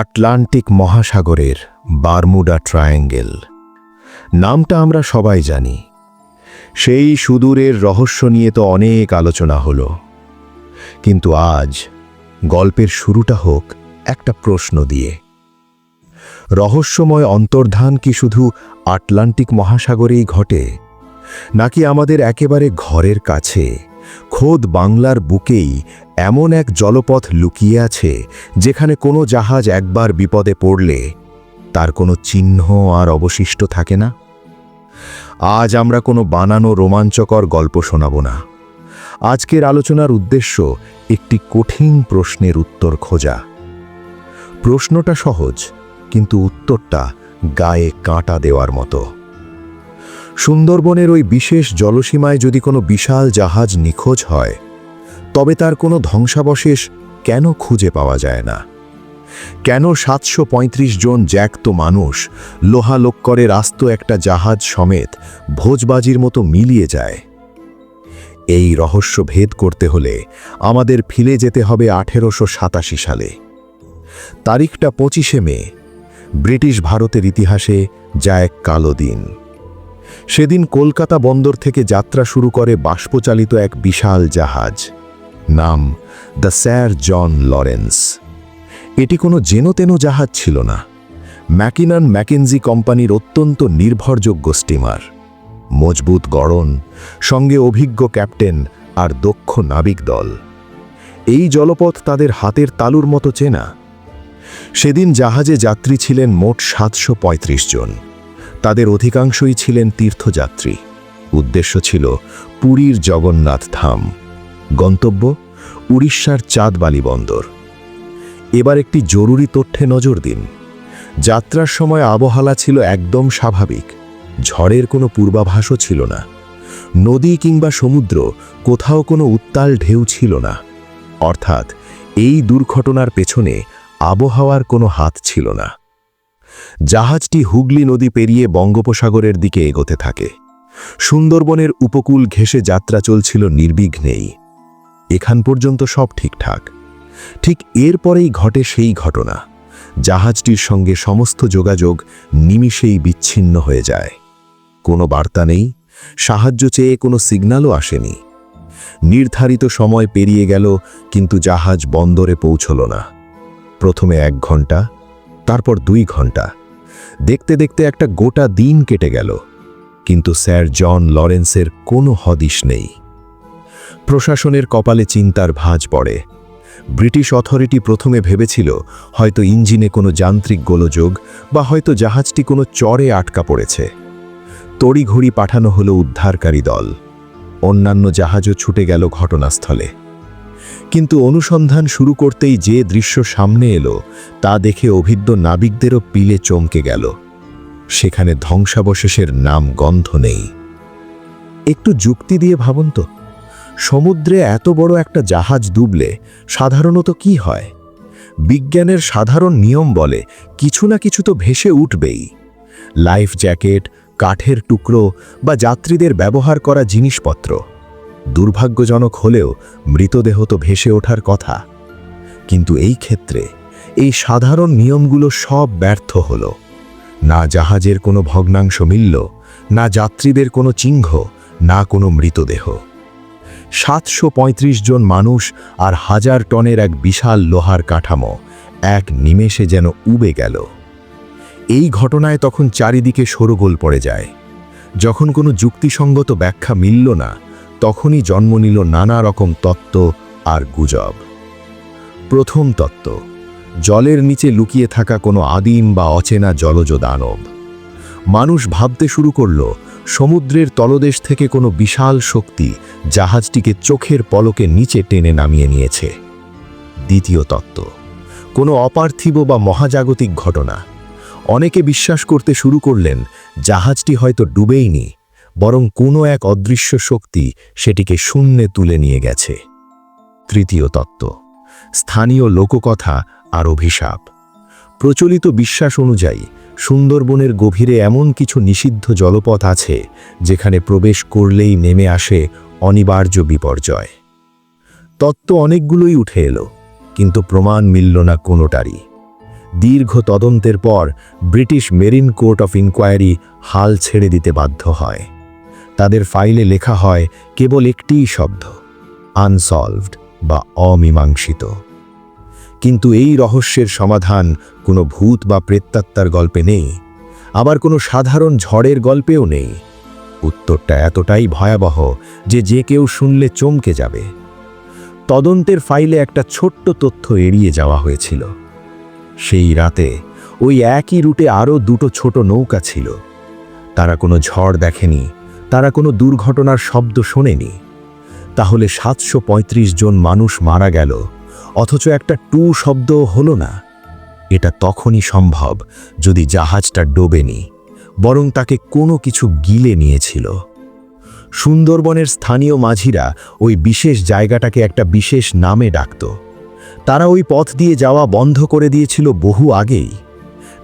Atlantic মহাসাগরের Bermuda triangle. নামটা আমরা সবাই জানি। সেই সুদূরের রহস্য নিয়ে তো অনেক আলোচনা হলো। কিন্তু আজ গল্পের শুরুটা হোক একটা প্রশ্ন দিয়ে। রহস্যময় অন্তর্ধান কি শুধু আটলান্টিক মহাসাগরেই ঘটে, নাকি আমাদের একেবারে ঘরের কাছে খোদ বাংলার বুকেই এমন এক জলপথ লুকিয়ে আছে যেখানে কোনো জাহাজ একবার বিপদে পড়লে তার কোনো চিহ্ন আর অবশিষ্ট থাকে না। আজ আমরা কোনো বানানো রোমাঞ্চকর গল্প শোনাব না। আজকের আলোচনার উদ্দেশ্য একটি কঠিন প্রশ্নের উত্তর খোঁজা। প্রশ্নটা সহজ, কিন্তু উত্তরটা গায়ে কাঁটা দেওয়ার মতো। সুন্দরবনের ওই বিশেষ জলসীমায় যদি কোনো বিশাল জাহাজ নিখোঁজ হয়, তবে তার কোনো ধ্বংসাবশেষ কেন খুঁজে পাওয়া যায় না? কেন সাতশো পঁয়ত্রিশ জন জ্যাক্ত মানুষ লোহা লোহালোক্করের আস্ত একটা জাহাজ সমেত ভোজবাজির মতো মিলিয়ে যায়? এই রহস্য ভেদ করতে হলে আমাদের ফিরে যেতে হবে আঠেরোশো সাতাশি সালে। তারিখটা পঁচিশে মে, ব্রিটিশ ভারতের ইতিহাসে যা এক কালো দিন। সেদিন কলকাতা বন্দর থেকে যাত্রা শুরু করে বাষ্পচালিত এক বিশাল জাহাজ, নাম দ্য স্যার জন লরেন্স। এটি কোনো যেনতেন জাহাজ ছিল না। ম্যাকিনান ম্যাকেনজি কোম্পানির অত্যন্ত নির্ভরযোগ্য স্টিমার, মজবুত গড়ন, সঙ্গে অভিজ্ঞ ক্যাপ্টেন আর দক্ষ নাবিক দল। এই জলপথ তাদের হাতের তালুর মতো চেনা। সেদিন জাহাজে যাত্রী ছিলেন মোট সাতশো পঁয়ত্রিশ জন। তাদের অধিকাংশই ছিলেন তীর্থযাত্রী। উদ্দেশ্য ছিল পুরীর জগন্নাথ ধাম। গন্তব্য, উড়িষ্যার চাঁদবালি বন্দর। এবার একটি জরুরি তথ্যে নজর দিন। যাত্রার সময় আবহাওয়া ছিল একদম স্বাভাবিক। ঝড়ের কোনো পূর্বাভাসও ছিল না। নদী কিংবা সমুদ্র কোথাও কোনো উত্তাল ঢেউ ছিল না। অর্থাৎ এই দুর্ঘটনার পেছনে আবহাওয়ার কোনো হাত ছিল না। জাহাজটি হুগলি নদী পেরিয়ে বঙ্গোপসাগরের দিকে এগোতে থাকে। সুন্দরবনের উপকূল ঘেঁষে যাত্রা চলছিল নির্বিঘ্নেই। এখান পর্যন্ত সব ঠিকঠাক। ঠিক এরপরেই ঘটে সেই ঘটনা। জাহাজটির সঙ্গে সমস্ত যোগাযোগ নিমিষেই বিচ্ছিন্ন হয়ে যায়। কোনো বার্তা নেই, সাহায্য চেয়ে কোনো সিগন্যালও আসেনি। নির্ধারিত সময় পেরিয়ে গেল, কিন্তু জাহাজ বন্দরে পৌঁছল না। প্রথমে এক ঘণ্টা তারপর দুই ঘণ্টা দেখতে দেখতে একটা গোটা দিন কেটে গেল। কিন্তু স্যার জন লরেন্সের কোনো হদিশ নেই। প্রশাসনের কপালে চিন্তার ভাঁজ পড়ে। ব্রিটিশ অথরিটি প্রথমে ভেবেছিল হয়তো ইঞ্জিনে কোনো যান্ত্রিক গোলযোগ বা হয়তো জাহাজটি কোনো চরে আটকা পড়েছে। তড়িঘড়ি পাঠানো হলো উদ্ধারকারী দল। অন্যান্য জাহাজও ছুটে গেল ঘটনাস্থলে। কিন্তু অনুসন্ধান শুরু করতেই যে দৃশ্য সামনে এলো, তা দেখে অভিজ্ঞ নাবিকদেরও পিলে চমকে গেল। সেখানে ধ্বংসাবশেষের নাম গন্ধ নেই। একটু যুক্তি দিয়ে ভাবুন তো। সমুদ্রে এত বড় একটা জাহাজ ডুবলে সাধারণত কি হয়? বিজ্ঞানের সাধারণ নিয়ম বলে কিছু না কিছু তো ভেসে উঠবেই। লাইফ জ্যাকেট, কাঠের টুকরো বা যাত্রীদের ব্যবহার করা জিনিসপত্র। দুর্ভাগ্যজনক হলেও মৃতদেহ তো ভেসে ওঠার কথা। কিন্তু এই ক্ষেত্রে এই সাধারণ নিয়মগুলো সব ব্যর্থ হল। না জাহাজের কোনো ভগ্নাংশ মিলল, না যাত্রীদের কোনো চিহ্ন, না কোনো মৃতদেহ। সাতশো পঁয়ত্রিশ জন মানুষ আর হাজার টনের এক বিশাল লোহার কাঠামো, এক নিমেষে যেন উবে গেল। এই ঘটনায় তখন চারিদিকে সরগোল পড়ে যায়। যখন কোনো যুক্তিসঙ্গত ব্যাখ্যা মিলল না তখনই জন্ম নিল নানা রকম তত্ত্ব আর গুজব। প্রথম তত্ত্ব, জলের নিচে লুকিয়ে থাকা কোনো আদিম বা অচেনা জলজ দানব। মানুষ ভাবতে শুরু করল, সমুদ্রের তলদেশ থেকে কোনো বিশাল শক্তি জাহাজটিকে চোখের পলকে নিচে টেনে নামিয়ে নিয়েছে। দ্বিতীয় তত্ত্ব, কোনো অপার্থিব বা মহাজাগতিক ঘটনা। অনেকে বিশ্বাস করতে শুরু করলেন, জাহাজটি হয়তো ডুবেইনি। বরং কোনো এক অদৃশ্য শক্তি সেটিকে শূন্যে তুলে নিয়ে গেছে। তৃতীয় তত্ত্ব, স্থানীয় লোককথা আর অভিশাপ। প্রচলিত বিশ্বাস অনুযায়ী, সুন্দরবনের গভীরে এমন কিছু নিষিদ্ধ জলপথ আছে, যেখানে প্রবেশ করলেই নেমে আসে অনিবার্য বিপর্যয়। তত্ত্ব অনেকগুলোই উঠে এলো, কিন্তু প্রমাণ মিলল না কোনোটারই। দীর্ঘ তদন্তের পর British marine court of inquiry হাল ছেড়ে দিতে বাধ্য হয়। তাদের ফাইলে লেখা হয় কেবল একটিই শব্দ আনসলভড বা অমীমাংসিত। কিন্তু এই রহস্যের সমাধান কোনো ভূত বা প্রেত্যাত্মার গল্পে নেই, আবার কোনো সাধারণ ঝড়ের গল্পেও নেই। উত্তরটা এতটাই ভয়াবহ যে যে কেউ শুনলে চমকে যাবে। তদন্তের ফাইলে একটা ছোট্ট তথ্য এড়িয়ে যাওয়া হয়েছিল। সেই রাতে ওই একই রুটে আরও দুটো ছোট নৌকা ছিল। তারা কোনো ঝড় দেখেনি তারা কোনো দুর্ঘটনার শব্দ শোনেনি। তাহলে সাতশো পঁয়ত্রিশ জন মানুষ মারা গেল, অথচ একটা টু শব্দ হলো না। এটা তখনই সম্ভব যদি জাহাজটা ডোবেনি, বরং তাকে কোনো কিছু গিলে নিয়েছিল। সুন্দরবনের স্থানীয় মাঝিরা ওই বিশেষ জায়গাটাকে একটা বিশেষ নামে ডাকত। তারা ওই পথ দিয়ে যাওয়া বন্ধ করে দিয়েছিল বহু আগেই।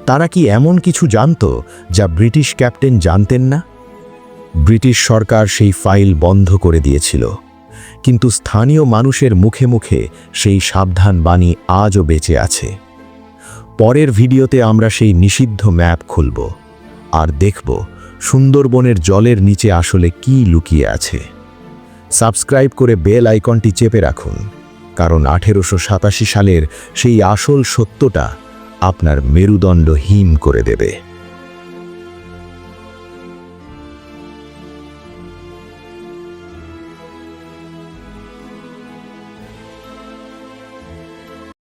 তারা কি এমন কিছু জানত যা ব্রিটিশ ক্যাপ্টেন জানতেন না? ব্রিটিশ সরকার সেই ফাইল বন্ধ করে দিয়েছিল। কিন্তু স্থানীয় মানুষের মুখে মুখে সেই সাবধান বাণী আজও বেঁচে আছে। পরের ভিডিওতে আমরা সেই নিষিদ্ধ ম্যাপ খুলব আর দেখব সুন্দরবনের জলের নিচে আসলে কি লুকিয়ে আছে। সাবস্ক্রাইব করে বেল আইকনটি চেপে রাখুন, কারণ আঠেরোশো সাতাশি সালের সেই আসল সত্যটা আপনার মেরুদণ্ড হিম করে দেবে।